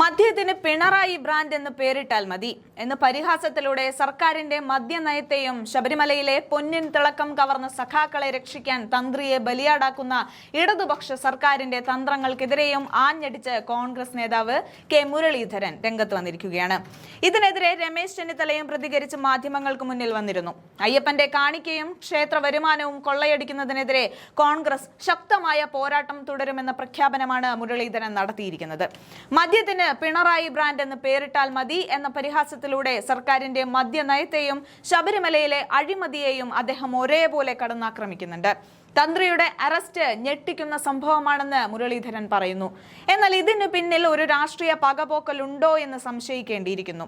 മദ്യത്തിന് പിണറായി ബ്രാൻഡ് എന്ന് പേരിട്ടാൽ മതി എന്ന് പരിഹാസത്തിലൂടെ സർക്കാരിന്റെ മദ്യനയത്തെയും ശബരിമലയിലെ പൊന്നിൻ തിളക്കം കവർന്ന സഖാക്കളെ രക്ഷിക്കാൻ തന്ത്രിയെ ബലിയാടാക്കുന്ന ഇടതുപക്ഷ സർക്കാരിന്റെ തന്ത്രങ്ങൾക്കെതിരെയും ആഞ്ഞടിച്ച് കോൺഗ്രസ് നേതാവ് കെ മുരളീധരൻ രംഗത്ത് വന്നിരിക്കുകയാണ്. ഇതിനെതിരെ രമേശ് ചെന്നിത്തലയും പ്രതികരിച്ച് മാധ്യമങ്ങൾക്ക് മുന്നിൽ വന്നിരുന്നു. അയ്യപ്പന്റെ കാണിക്കയും ക്ഷേത്ര വരുമാനവും കൊള്ളയടിക്കുന്നതിനെതിരെ കോൺഗ്രസ് ശക്തമായ പോരാട്ടം തുടരുമെന്ന പ്രഖ്യാപനമാണ് മുരളീധരൻ നടത്തിയിരിക്കുന്നത്. മദ്യത്തിന് പിണറായി ബ്രാൻഡ് എന്ന് പേരിട്ടാൽ മതി എന്ന പരിഹാസത്തിലൂടെ സർക്കാരിന്റെ മദ്യനയത്തെയും ശബരിമലയിലെ അഴിമതിയെയും അദ്ദേഹം ഒരേപോലെ കടന്നാക്രമിക്കുന്നുണ്ട്. തന്ത്രിയുടെ അറസ്റ്റ് ഞെട്ടിക്കുന്ന സംഭവമാണെന്ന് മുരളീധരൻ പറയുന്നു. എന്നാൽ ഇതിനു പിന്നിൽ ഒരു രാഷ്ട്രീയ പകപോക്കലുണ്ടോ എന്ന് സംശയിക്കേണ്ടിയിരിക്കുന്നു.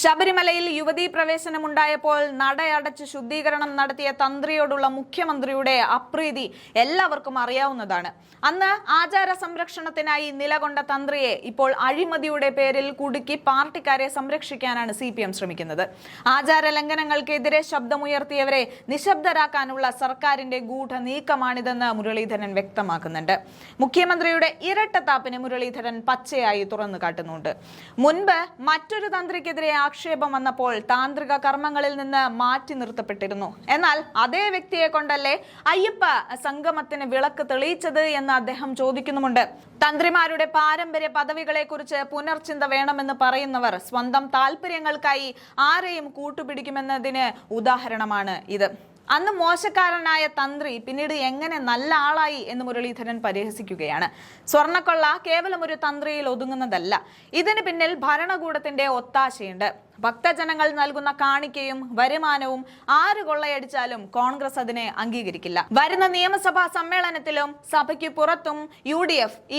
ശബരിമലയിൽ യുവതീ പ്രവേശനമുണ്ടായപ്പോൾ നടയടച്ച് ശുദ്ധീകരണം നടത്തിയ തന്ത്രിയോടുള്ള മുഖ്യമന്ത്രിയുടെ അപ്രീതി എല്ലാവർക്കും അറിയാവുന്നതാണ്. അന്ന് ആചാര സംരക്ഷണത്തിനായി നിലകൊണ്ട തന്ത്രിയെ ഇപ്പോൾ അഴിമതിയുടെ പേരിൽ കുടുക്കി പാർട്ടിക്കാരെ സംരക്ഷിക്കാനാണ് സി പി എം ശ്രമിക്കുന്നത്. ആചാര ലംഘനങ്ങൾക്കെതിരെ ശബ്ദമുയർത്തിയവരെ നിശബ്ദരാക്കാനുള്ള സർക്കാരിന്റെ ഗൂഢ നീക്കമാണിതെന്ന് മുരളീധരൻ വ്യക്തമാക്കുന്നുണ്ട്. മുഖ്യമന്ത്രിയുടെ ഇരട്ടത്താപ്പിന് മുരളീധരൻ പച്ചയായി തുറന്നു കാട്ടുന്നുണ്ട് മുൻപ് മറ്റൊരു തന്ത്രിക്കെതിരെ ആക്ഷേപം വന്നപ്പോൾ താന്ത്രിക കർമ്മങ്ങളിൽ നിന്ന് മാറ്റി നിർത്തപ്പെട്ടിരുന്നു. എന്നാൽ അതേ വ്യക്തിയെ കൊണ്ടല്ലേ അയ്യപ്പ സംഗമത്തിന് വിളക്ക് തെളിയിച്ചത് എന്ന് അദ്ദേഹം ചോദിക്കുന്നുമുണ്ട്. തന്ത്രിമാരുടെ പാരമ്പര്യ പദവികളെ കുറിച്ച് പുനർചിന്ത വേണമെന്ന് പറയുന്നവർ സ്വന്തം താല്പര്യങ്ങൾക്കായി ആരെയും കൂട്ടുപിടിക്കുമെന്നതിന് ഉദാഹരണമാണ് ഇത്. അന്ന് മോശക്കാരനായ തന്ത്രി പിന്നീട് എങ്ങനെ നല്ല ആളായി എന്ന് മുരളീധരൻ പരിഹസിക്കുകയാണ്. സ്വർണക്കൊള്ള കേവലം ഒരു തന്ത്രിയിൽ ഒതുങ്ങുന്നതല്ല. ഇതിന് പിന്നിൽ ഭരണകൂടത്തിന്റെ ഒത്താശയുണ്ട്. ഭക്തജനങ്ങൾ നൽകുന്ന കാണിക്കയും വരുമാനവും ആര് കൊള്ളയടിച്ചാലും കോൺഗ്രസ് അതിനെ അംഗീകരിക്കില്ല. വരുന്ന നിയമസഭാ സമ്മേളനത്തിലും സഭയ്ക്ക് പുറത്തും യു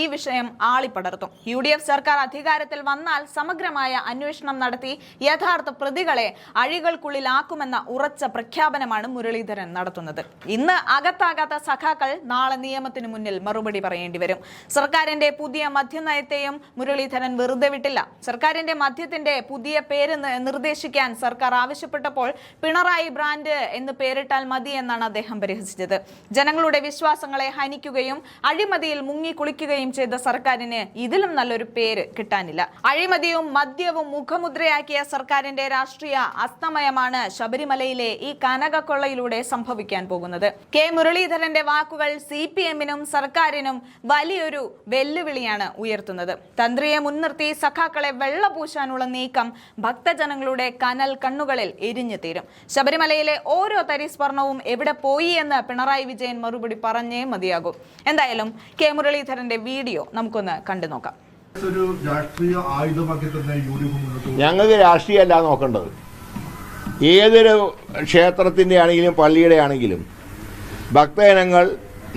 ഈ വിഷയം ആളിപ്പടർത്തും. യു സർക്കാർ അധികാരത്തിൽ വന്നാൽ സമഗ്രമായ അന്വേഷണം നടത്തി യഥാർത്ഥ പ്രതികളെ അഴികൾക്കുള്ളിലാക്കുമെന്ന ഉറച്ച പ്രഖ്യാപനമാണ് മുരളീധരൻ നടത്തുന്നത്. ഇന്ന് അകത്താകാത്ത സഖാക്കൾ നാളെ നിയമത്തിന് മുന്നിൽ മറുപടി പറയേണ്ടി വരും. സർക്കാരിന്റെ പുതിയ മദ്യനയത്തെയും മുരളീധരൻ വെറുതെ വിട്ടില്ല. സർക്കാരിന്റെ മദ്യത്തിന്റെ പുതിയ പേര് നിർദ്ദേശിക്കാൻ സർക്കാർ ആവശ്യപ്പെട്ടപ്പോൾ പിണറായി ബ്രാൻഡ് എന്ന് പേരിട്ടാൽ മതി എന്നാണ് അദ്ദേഹം പരിഹസിച്ചത്. ജനങ്ങളുടെ വിശ്വാസങ്ങളെ ഹനിക്കുകയും അഴിമതിയിൽ മുങ്ങി കുളിക്കുകയും ചെയ്ത സർക്കാരിന് ഇതിലും നല്ലൊരു പേര് കിട്ടാനില്ല. അഴിമതിയും മദ്യവും മുഖമുദ്രയാക്കിയ സർക്കാരിന്റെ രാഷ്ട്രീയ അസ്തമയമാണ് ശബരിമലയിലെ ഈ കനകക്കൊള്ളയിലൂടെ സംഭവിക്കാൻ പോകുന്നത്. കെ. മുരളീധരന്റെ വാക്കുകൾ സി പി എമ്മിനും സർക്കാരിനും വലിയൊരു വെല്ലുവിളിയാണ് ഉയർത്തുന്നത്. തന്ത്രിയെ മുൻനിർത്തി സഖാക്കളെ വെള്ളപൂശാനുള്ള നീക്കം ഭക്തജനങ്ങളുടെ കനൽ കണ്ണുകളിൽ എരിഞ്ഞു തീരും. ശബരിമലയിലെ ഓരോ തരി സ്വർണവും എവിടെ പോയി എന്ന് പിണറായി വിജയൻ മറുപടി പറഞ്ഞേ മതിയാകും. എന്തായാലും കെ മുരളീധരന്റെ വീഡിയോ നമുക്കൊന്ന് കണ്ടു നോക്കാം. ഞങ്ങൾക്ക് രാഷ്ട്രീയമല്ല നോക്കേണ്ടത്. ഏതൊരു ക്ഷേത്രത്തിന്റെ ആണെങ്കിലും പള്ളിയുടെ ആണെങ്കിലും ഭക്തജനങ്ങൾ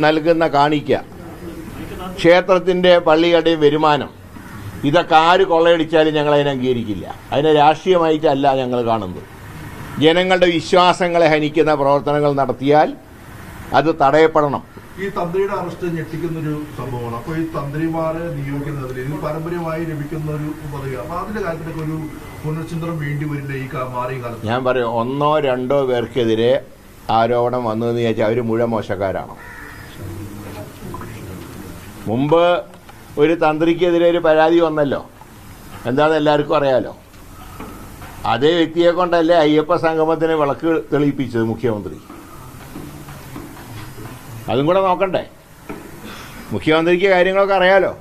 നൽകുന്ന കാണിക്ക ക്ഷേത്രത്തിന്റെ പള്ളികളുടെയും വരുമാനം ഇതൊക്കെ ആര് കൊള്ളയടിച്ചാലും ഞങ്ങൾ അതിനെ അംഗീകരിക്കില്ല. അതിനെ രാഷ്ട്രീയമായിട്ടല്ല ഞങ്ങൾ കാണുന്നത്. ജനങ്ങളുടെ വിശ്വാസങ്ങളെ ഹനിക്കുന്ന പ്രവർത്തനങ്ങൾ നടത്തിയാൽ അത് തടയപ്പെടണം. ഈ തന്ത്രിയുടെ അറസ്റ്റ് ഞെട്ടിക്കുന്ന ഒരു സംഭവമാണ്. അപ്പോൾ ഈ തന്ത്രിമാരെ നിയോഗിക്കുന്നതിൽ ഇതിന് പാരമ്പര്യമായി ലഭിക്കുന്ന ഒരു പദവിയാണ് അപ്പോൾ അതിന്റെ കാര്യത്തിലൊക്കെ ഒരു പുനർചിന്തനം വേണ്ടി വരില്ല ഈ മാറിയ കാലത്ത്. ഞാൻ പറയും ഒന്നോ രണ്ടോ പേർക്കെതിരെ ആരോപണം വന്നതെന്ന് ചോദിച്ചാൽ അവർ മുഴുവൻ മോശക്കാരാണ്. മുമ്പ് ഒരു തന്ത്രിക്കെതിരെ ഒരു പരാതി വന്നല്ലോ. എന്താണെന്ന് എല്ലാവർക്കും അറിയാലോ. അതേ വ്യക്തിയെ കൊണ്ടല്ലേ അയ്യപ്പ സംഗമത്തിന് വിളക്ക് തെളിയിപ്പിച്ചത് മുഖ്യമന്ത്രി. അതും കൂടെ നോക്കണ്ടേ. മുഖ്യമന്ത്രിക്ക് കാര്യങ്ങളൊക്കെ അറിയാലോ.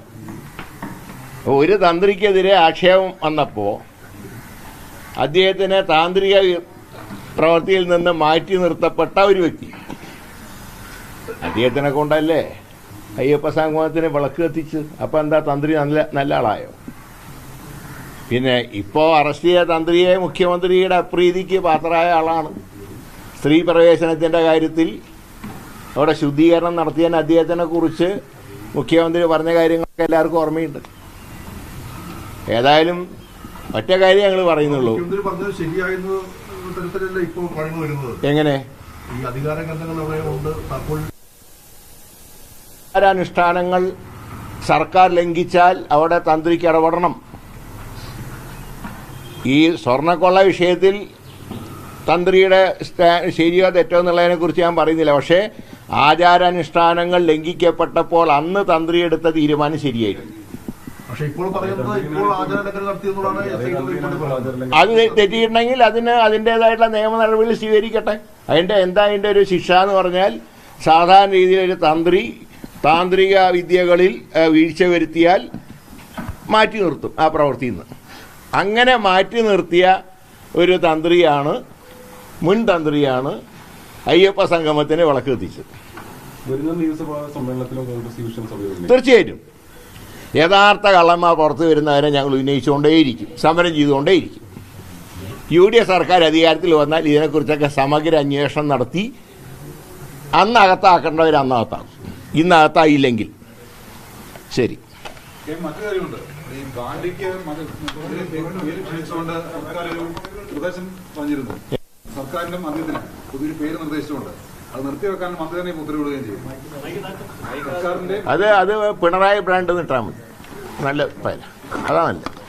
ഒരു തന്ത്രിക്കെതിരെ ആക്ഷേപം വന്നപ്പോൾ അദ്ദേഹത്തിന് താന്ത്രിക പ്രവൃത്തിയിൽ നിന്ന് മാറ്റി നിർത്തപ്പെട്ട ഒരു വ്യക്തി. അദ്ദേഹത്തിനെ കൊണ്ടല്ലേ അയ്യപ്പ സംഗമത്തിന് വിളക്ക് കത്തിച്ച് അപ്പം എന്താ തന്ത്രി നല്ല നല്ല ആളായോ? പിന്നെ ഇപ്പോൾ അറസ്റ്റ് ചെയ്ത തന്ത്രിയെ മുഖ്യമന്ത്രിയുടെ അപ്രീതിക്ക് പാത്രമായ ആളാണ്. സ്ത്രീ പ്രവേശനത്തിന്റെ കാര്യത്തിൽ അവിടെ ശുദ്ധീകരണം നടത്തിയതിന് അദ്ദേഹത്തിനെ കുറിച്ച് മുഖ്യമന്ത്രി പറഞ്ഞ കാര്യങ്ങളൊക്കെ എല്ലാവർക്കും ഓർമ്മയുണ്ട്. ഏതായാലും ഒറ്റ കാര്യം ഞങ്ങൾ പറയുന്നുള്ളൂ. എങ്ങനെ ഈ അധികാര കേന്ദ്രങ്ങൾ അവിടെ ഉണ്ട് അപ്പോൾ അനുഷ്ഠാനങ്ങൾ സർക്കാർ ലംഘിച്ചാൽ അവിടെ തന്ത്രിക്ക് ഇടപെടണം. ഈ സ്വർണക്കൊള്ള വിഷയത്തിൽ തന്ത്രിയുടെ ശരിയോ തെറ്റോ എന്നുള്ളതിനെ കുറിച്ച് ഞാൻ പറയുന്നില്ല. പക്ഷേ ആചാരാനുഷ്ഠാനങ്ങൾ ലംഘിക്കപ്പെട്ടപ്പോൾ അന്ന് തന്ത്രി എടുത്ത തീരുമാനം ശരിയായിരുന്നു. അത് തെറ്റിയിട്ടുണ്ടെങ്കിൽ അതിന് അതിന്റെതായിട്ടുള്ള നിയമ നടപടികൾ സ്വീകരിക്കട്ടെ. അതിന്റെ എന്താ അതിന്റെ ഒരു ശിക്ഷ എന്ന് പറഞ്ഞാൽ സാധാരണ രീതിയിൽ ഒരു തന്ത്രി താന്ത്രിക വിദ്യകളിൽ വീഴ്ച വരുത്തിയാൽ മാറ്റി നിർത്തും ആ പ്രവൃത്തിയിൽ നിന്ന് അങ്ങനെ മാറ്റി നിർത്തിയ ഒരു തന്ത്രിയാണ് മുൻ തന്ത്രിയാണ് അയ്യപ്പ സംഗമത്തിന് വിളക്ക് കോൺഗ്രസ് തീർച്ചയായിട്ടും. യഥാർത്ഥ കള്ളന്മാർ പുറത്തു വരുന്നവരെ ഞങ്ങൾ ഉന്നയിച്ചുകൊണ്ടേയിരിക്കും സമരം ചെയ്തുകൊണ്ടേയിരിക്കും. യു ഡി എഫ് സർക്കാർ അധികാരത്തിൽ വന്നാൽ ഇതിനെക്കുറിച്ചൊക്കെ സമഗ്ര അന്വേഷണം നടത്തി അന്ന് അകത്താക്കേണ്ടവർ അന്ന് അകത്താക്കും ഇന്ന് അകത്തായില്ലെങ്കിൽ ശരി കാര്യമുണ്ട്. ഈ ഗാന്ധിക്ക് പേര് ക്ഷണിച്ചുകൊണ്ട് സർക്കാർ ഒരു നിർദ്ദേശം പറഞ്ഞിരുന്നു. സർക്കാരിന്റെ മദ്യത്തിന് പുതിയൊരു പേര് നിർദ്ദേശിച്ചുകൊണ്ട്. അത് നിർത്തിവെക്കാൻ മന്ത്രി തന്നെ ഇപ്പോൾ ഉത്തരവിടുകയും ചെയ്യും. സർക്കാരിന്റെ അത് അത് പിണറായി ബ്രാൻഡ് നിട്ടാൽ മതി. നല്ല പേര് അതാ നല്ലത്.